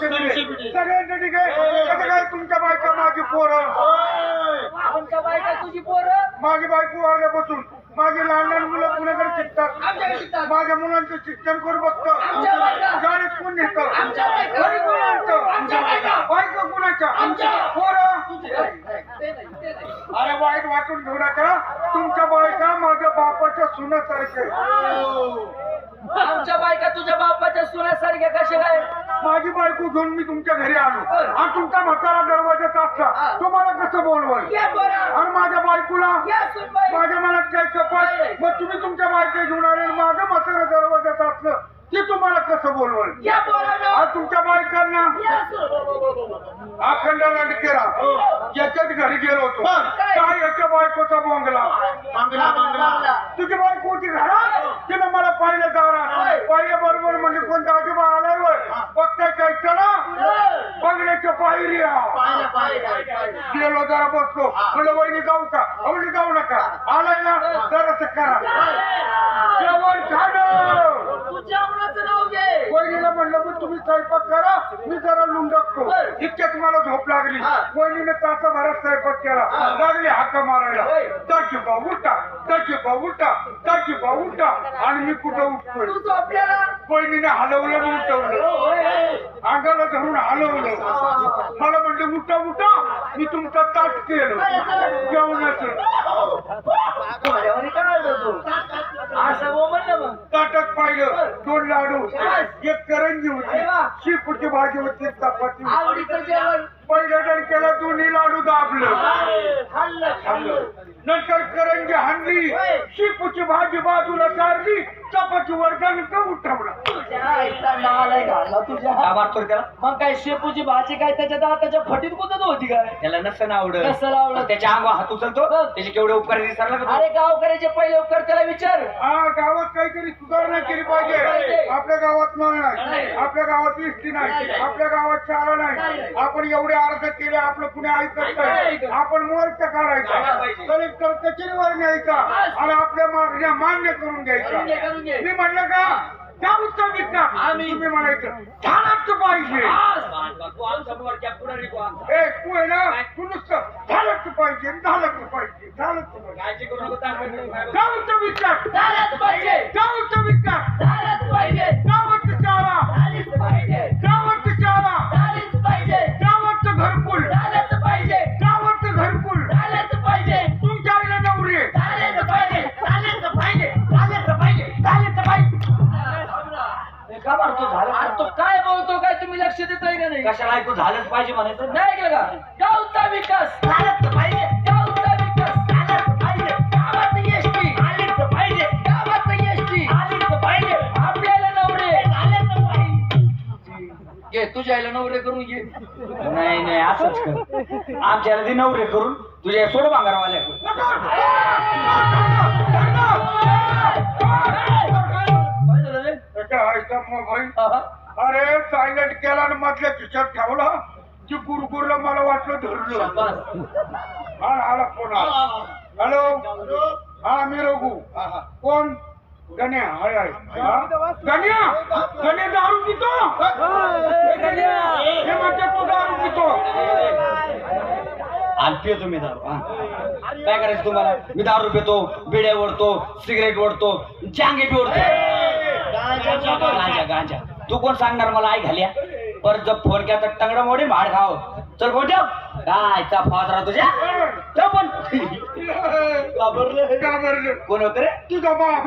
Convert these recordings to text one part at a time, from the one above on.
सगळ्यांचं ठीक आहे. तुमच्या बायका माझी पोर? आमच्या बायका तुझी पोर? माझी बायको आल्यापासून माझी लहान लहान मुलं पुण्याकडे शिकतात. माझ्या मुलांचं शिक्षण करू बघतो कोण नेत? घरी बायको. कुणाच्या? पोरं? अरे वाईट वाटून घेऊ नका. तुमच्या बायका माझ्या बापाच्या सुनासारखे हो. आमच्या बायका तुझ्या बापाच्या सुनासारख्या कशा काय माझी बायको घेऊन मी तुमच्या घरी आलो. आणि तुमचा म्हातारा दरवाजात असला तुम्हाला कसं बोलवाल. आणि माझ्या बायकोला. माझ्या मनात काय कपट मग तुम्ही तुमच्या बायका घेऊन आले माझं म्हातारा दरवाजात असलं ते तुम्हाला कसं बोलवाल? या पोरांनो. आज तुमच्या बायकांना? या सुन. अखंड केला याच्यात घरी गेलो होतो. काय? याच्या बायकोचा बोंगला? बांगला, बांगला. तुझी बायको होती घरात? तिनं मला पाहिलं दारात. पाहिल्या बरोबर म्हणजे कोण बंगल्याच्या पायऱ्या पाहिलं, पाहिलं, पाहिलं. गेलो जरा बसलो. म्हणलं वहिनी जाऊ का? वहिनी जाऊ नका. आलाय ना? जरासं करा जेवण खाणं तू जेवणाचं नाव घे वहिनीला म्हणलं मग तुम्ही स्वयंपाक करा मी जरा लुंडकतो इतक्यात मला झोप लागली. वहिनीने तासाभरात स्वयंपाक केला. लागली हाका मारायला. ताची बा उठा ताची बा उठा बा उठा. आणि मी कुठं उठतोय? वहिनीने हलवलं उठवलं अंगाला धरून हलवलं. मला म्हणले उठा उठा. मी तुमचा ताट केलं. जेवणाचं. असं हो म्हणलं मग. ताटात पाहिलं दोन लाडू एक करंजी होती शिपूची भाजी होती चपाती होती. आवडीचं जेवण. पहिल्या डणक्याला दोन्ही लाडू दाबलं. खाल्लं खाल्लं. नंतर करंजी हाणली. शिपूची भाजी बाजूला सारली चपाती वर्गानं उठवला? तुझ्या आईचा नालाय घालला तुझ्या. मारतो त्याला? मग काय शेपूची भाजी काय त्याच्या दाताच्या फटीत कुठं होती काय? त्याला नसतं आवडत. नसेल आवडत. त्याच्या अंगावर हात उचलतो? त्याचे केवढे उपकार दिसायला अरे गावकऱ्याचे पहिले उपकार त्याला विचार. हा गावात काहीतरी सुधारणा केली पाहिजे. आपल्या गावात नळ नाही. आपल्या गावात इष्टी नाही. आपल्या गावात शाळा नाही. आपण एवढे अर्ज केले आपलं कुणी ऐकत नाही. आपण मोर्चा काढायचा. कलेक्टर कचेरीवर न्यायचा. आणि आपल्या मागण्या मान्य करून घे. मी म्हणलं का? त्या उत्तर आम्ही- तुम्ही म्हणायचं झालंच पाहिजे. ए तू आहे ना? तू नुसतं झालंच पाहिजे झालंच पाहिजे. झालंच पाहिजे. गावचं विचार झालंच पाहिजे. गावचं विचार पाहिजे. गावाचं शाळा झालीच पाहिजे. गावाचं शाळा झालीच पाहिजे. गावाचं घरकुल. झालंच पाहिजे. गावाचं घरकुल. झालंच पाहिजे. तुमच्या आईला नवरी. झालंच पाहिजे. झालंच पाहिजे. झालंच पाहिजे. झालंच पाहिजे. का मारतो झालं तो काय बोलतो काय तुम्ही लक्ष देताय का नाही? कशाला ऐकू झालंच पाहिजे म्हणायचं? नाही ऐकलं का? गावचा विकास. झालाच पाहिजे. तुझ्या आईला नवरे करून घे. नाही नाही असंच कर. आमच्याला ते नवरे करून तुझ्या सोड भांगारवाल्या. अरे सायलेंट केला आणि मधल्या खिशात ठेवला की गुरगुरला मला वाटलं धरलं. हा आला फोन आला हॅलो? हा मी रघु. कोण? गण्या हाय हाय? गण्या? गण्या दारू पितो हे म्हणते तू दारू पितो आणि पितो मी दारू हा. काय करायचं तुम्हाला? मी दारू पितो बिड्या ओढतो सिगरेट ओढतो चांगे बी ओढतो. गांजा गांजा. तू कोण सांगणार मला आई घाल्या? पर जब फोन केला तर टंगडं मोडे भाड खाव. चल फोन ठेव काय चा फादरा तुझ्या? ठेव पण. कोण होत रे? तुझा बाप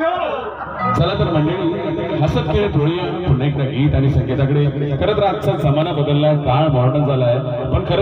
चला तर मंडळी हसत खेळत होळी पुन्हा एकदा गीत आणि संगीताकडे. खरं तर आजचा जमाना बदलला काळ मॉडर्न झालाय पण खरं